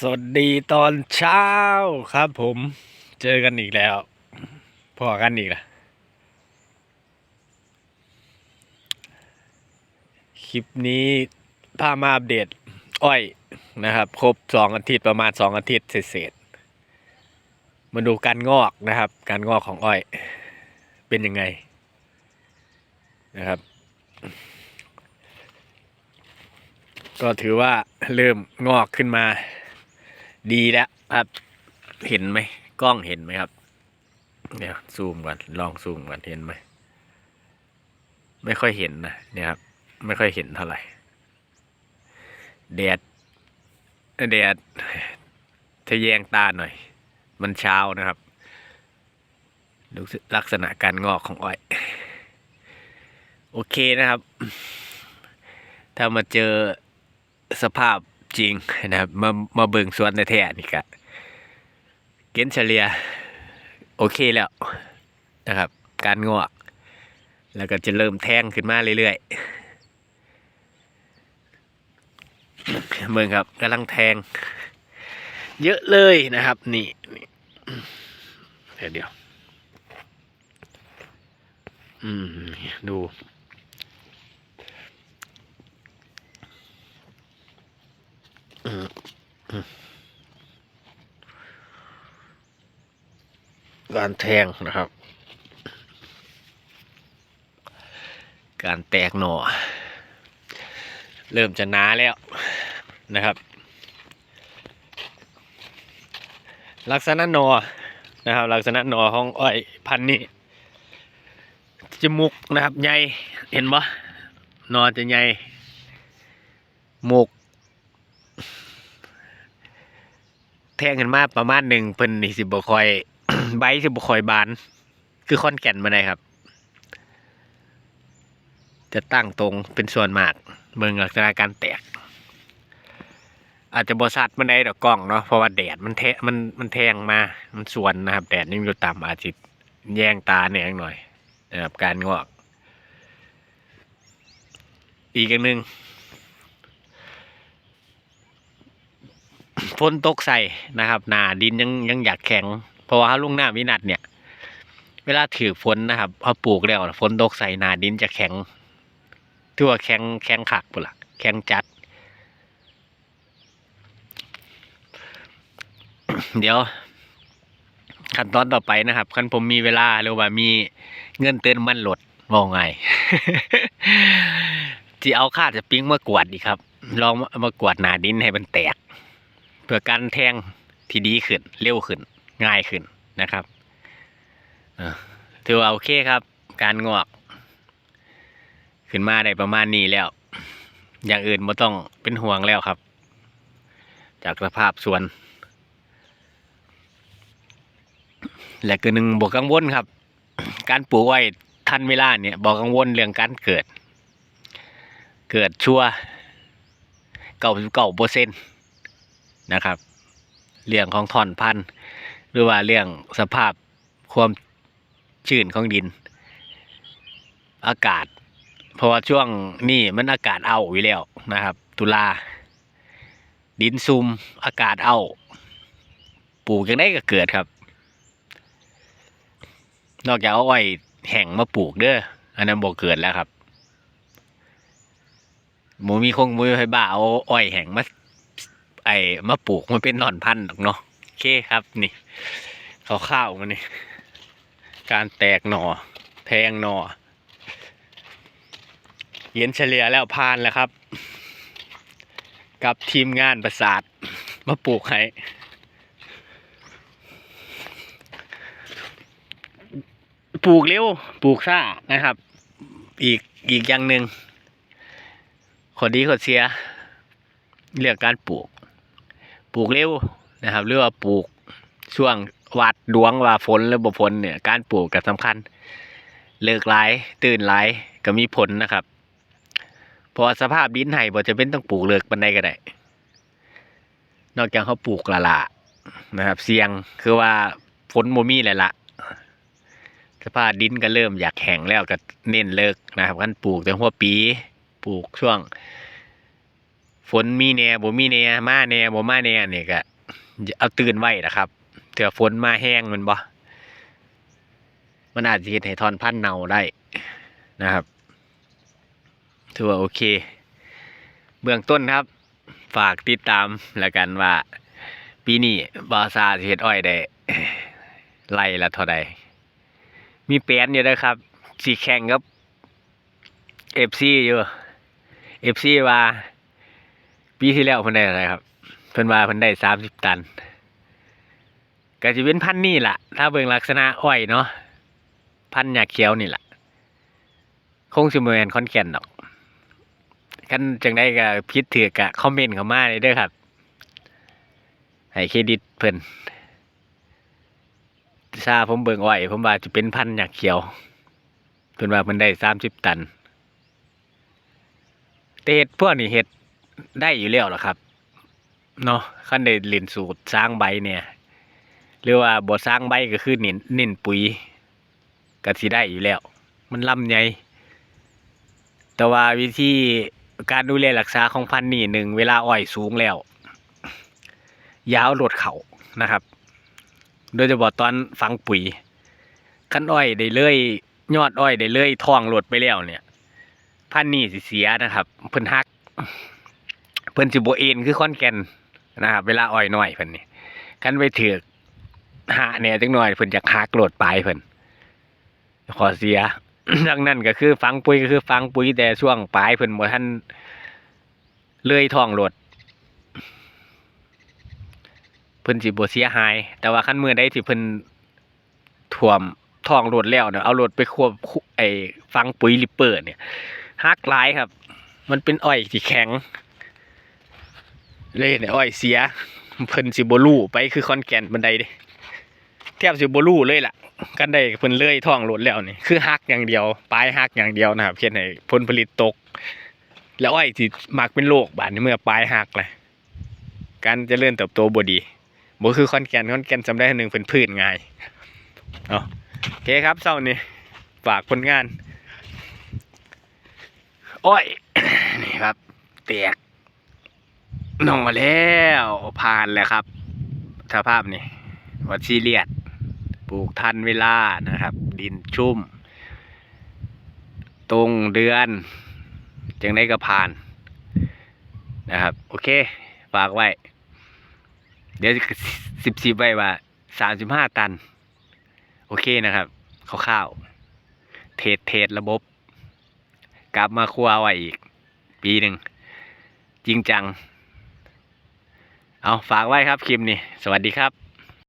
สวัสดีตอนเช้าครับผมเจอกันอีกแล้ว พอกันอีกละคลิปนี้พามาอัปเดต อ้อยนะครับ ครบสองอาทิตย์ประมาณสองอาทิตย์เศษมาดูการงอกนะครับ การงอกของอ้อย เป็นยังไงนะครับ ก็ถือว่าเริ่มงอกขึ้นมา ดีแล้วครับเห็นไหมกล้องเห็นไหมครับเดี๋ยวซูมก่อนลองซูมก่อนเห็นไหมไม่ค่อยเห็นนะเนี่ยครับ ไม่ค่อยเห็นเท่าไหร่แดดแดดทะแยงตาหน่อย มันเช้านะครับดูลักษณะการงอกของอ้อย โอเคนะครับ ถ้ามาเจอสภาพ จริงนะครับมามาเบิ่งสวนในแท้นี่กะเกณฑ์เฉลี่ยโอเคแล้วนะครับ การงอกแล้วก็จะเริ่มแทงขึ้นมาเรื่อยๆเบิ่งครับกำลังแทง เยอะเลยนะครับ นี่นี่เดี๋ยวเดี๋ยว อืม ดู การแทงนะครับ การแตกหน่อ เริ่มจะหนาแล้วนะครับ ลักษณะหนอนะครับ ลักษณะหนอของอ้อยพันนี้จมูกนะครับใหญ่เห็นปะหนอจะใหญ่หมก แท งกันมาประมาณหนึ่งเพิ่นนี่สิบ่คอย ใบสิบ่คอยบาน คือค่อนแก่นมาได้ครับ จะตั้งตรงเป็นส่วนมากเบิ่งลักษณะการแตก อาจจะบสัดมันได้ดอกกล้องเนาะเพราะว่าแดดมันแทะมันมันแทงมามันสวนนะครับ แดดนี่มันอยู่ต่ำอาจจะแย่งตาเนี่ยหน่อยนะครับการงอก อีกอย่างหนึ่ง ฝนตกใส่นะครับ หนาดินยังยังอยากแข็ง เพราะว่าลุงหน้าวินัดเนี่ย เวลาถือฝนนะครับพอปลูกแล้วฝนตกใส่หนาดินจะแข็งถือว่าแข็งแข็งขักปุ่นละแข็งจัด เดี๋ยว ขั้นตอนต่อไปนะครับคันผมมีเวลาหรือว่ามีเงินเติมมันหลดว่าไงที่เอาค่าจะปิ้งมากวดดีครับ ลองมากวดหนาดินให้มันแตก เพื่อการแทงที่ดีขึ้น เร็วขึ้น ง่ายขึ้นนะครับถือว่าโอเคครับ การงอก ขึ้นมาได้ประมาณนี้แล้ว อย่างอื่นไม่ต้องเป็นห่วงแล้วครับ จากสภาพสวน และก็หนึ่งบอกกังวลครับ การปลูกไว้ทันเวลาเนี่ยบอกกังวลเรื่องการเกิด เกิดชัวเก้าเก้าเปอร์เซ็นต์ นะครับเรื่องของท่อนพันธุ์หรือว่าเรื่องสภาพความชื้นของดิน อากาศ เพราะว่าช่วงนี้มันอากาศเอาอยู่แล้วนะครับ ตุลา ดินซุมอากาศเอาปลูกยังได้ก็เกิดครับ นอกจากเอาอ้อยแห้งมาปลูกเด้ออันนั้นบ่เกิดแล้วครับหมูมีคงมือให้บ้าเอาอ้อยแห้งมา ไอ้มาปลูกมันเป็นหนอนพันธุ์หรอกเนาะโอเคครับนี่ข้าวๆมันนี่การแตกหน่อแทงหน่อเย็นเฉลี่ยแล้วพานแล้วครับ กับทีมงานประสาทมาปลูกให้ปลูกเร็วปลูกซ่านะครับ อีกอีกอย่างหนึ่งขอดีขอเสียเรื่องการปลูก ปลูกเร็วนะครับ หรือว่าปลูกช่วงวัดดวงว่าฝนหรือบ่ฝนเนี่ยการปลูกก็สำคัญ เลิกหลายตื่นหลายก็มีผลนะครับพราะว่าสภาพดินไห้บ่จะเป็นต้องปลูกเลิกปันใดก็ได้ นอกจากเขาปลูกละละนะครับ เสี่ยงคือว่าฝนบ่มีแหละละสภาพดินก็เริ่มอยากแห้งแล้วก็เน้นเลิกนะครับกันปลูกแต่หัวปีปลูกช่วง ฝนมีแน่บ่มีแน่มาแน่บ่มาแน่นี่ก็เอาตื่นไว้นะครับเถื่อฝนมาแห้งมันบ่มันอาจจะเฮ็ดให้ทอนพันเน่าได้นะครับถือว่าโอเค เบื้องต้นครับ ฝากติดตามแล้วกันว่า ปีนี้บาซาเฮ็ดอ้อยได้ไล่ละเท่าใดมีแปนอยู่ด้อครับสิแข่งกับ FC อยู่ FC ว่า ปีที่แล้วเพิ่นได้อะไรครับ เพิ่นว่าเพิ่นได้30ตันก็สิเป็นพันธุ์นี่แหละถ้าเบิ่งลักษณะอ้อยเนาะพันธุ์หญ้าเขียวนี่แหละคงสิบ่แม่นขอนแก่นดอกกันจังได้ก็ผิดถือก็คอมเมนต์เข้ามาเลยเด้อครับ ให้เครดิตเพิ่นซาผมเบิ่งอ้อยผมว่าจะเป็นพันธุ์หยักเขียวเพิ่นว่าเพิ่นได้สามสิบตันแต่เฮ็ดพวกนี้เฮ็ด ได้อยู่แล้วล่ะครับเนาะคันได้เล่นสูตรสร้างใบเนี่ย หรือว่าบ่สร้างใบก็คือเน้นเน้นปุ๋ยก็สิได้อยู่แล้ว มันลำใหญ่แต่ว่าวิธีการดูแลรักษาของพันธุ์นี่หนึ่งเวลาอ้อยสูงแล้ว ยาวโหลดเขานะครับ โดยเฉพาะตอนฝังปุ๋ยคันอ้อยได้เลยยอดอ้อยได้เลยทองโหลดไปแล้วเนี่ย พันธุ์นี่สิเสียนะครับ เพิ่นฮัก เพิ่นสิบเอ็นคือคอนแก่นนะครับเวลาอ้อยหน้อยเพิ่นนี่คันไปถือกหาเนี่ยจังหน่อยเพิ่นอยากฮักโหลดปลายเพิ่นขอเสียดังนั้นก็คือฟังปุ๋ยก็คือฟังปุ๋ยแต่ช่วงปลายเพิ่นบ่ทันเลยท้องรถเพิ่นสิบ่เสียหาย แต่ว่าคันมือใดที่เพิ่นท่วมท้องรถแล้วเนี่ยเอารถไปควบไอ้ฟังปุ๋ยลิปเปอร์เนี่ยฮักหลายครับ มันเป็นอ้อยที่แข็ง เลยเนี่ยอ้อยเสียเพิ่นสิบ่รู้ไปคือคอนแก่นบันไดเด้แทบสิบ่รู้เลยล่ะ กันได้เพิ่นเลื่อยท่องรถแล้วนี่คือฮักอย่างเดียวปลายฮักอย่างเดียวนะครับเพี้ยงให้ผลผลิตตก แล้วอ้อยที่มักเป็นโรคบาดเมื่อปลายฮักเลยการจะเจริญเติบโตบ่ดีบ่คือคอนแก่นคอนแก่นจำได้หนึ่งเป็นพืชง่ายเอาโอเคครับเช้านี้ฝากผลงาน อ้อยนี่ครับแตก นองมาแล้วผ่านแล้วครับสภาพนี่วัดซีเรียสปลูกทันเวลานะครับ ดินชุ่ม ตรงเดือน จึงได้กระพานนะครับ โอเค ฝากไว้ เดี๋ยวสิบสิบไว้ว่าสามสิบห้าตัน โอเคนะครับคร่าวๆเทรดเทรดระบบ กลับมาครัวไว้อีก ปีหนึ่ง จริงจัง เอาฝากไว้ครับคลิปนี้ สวัสดีครับ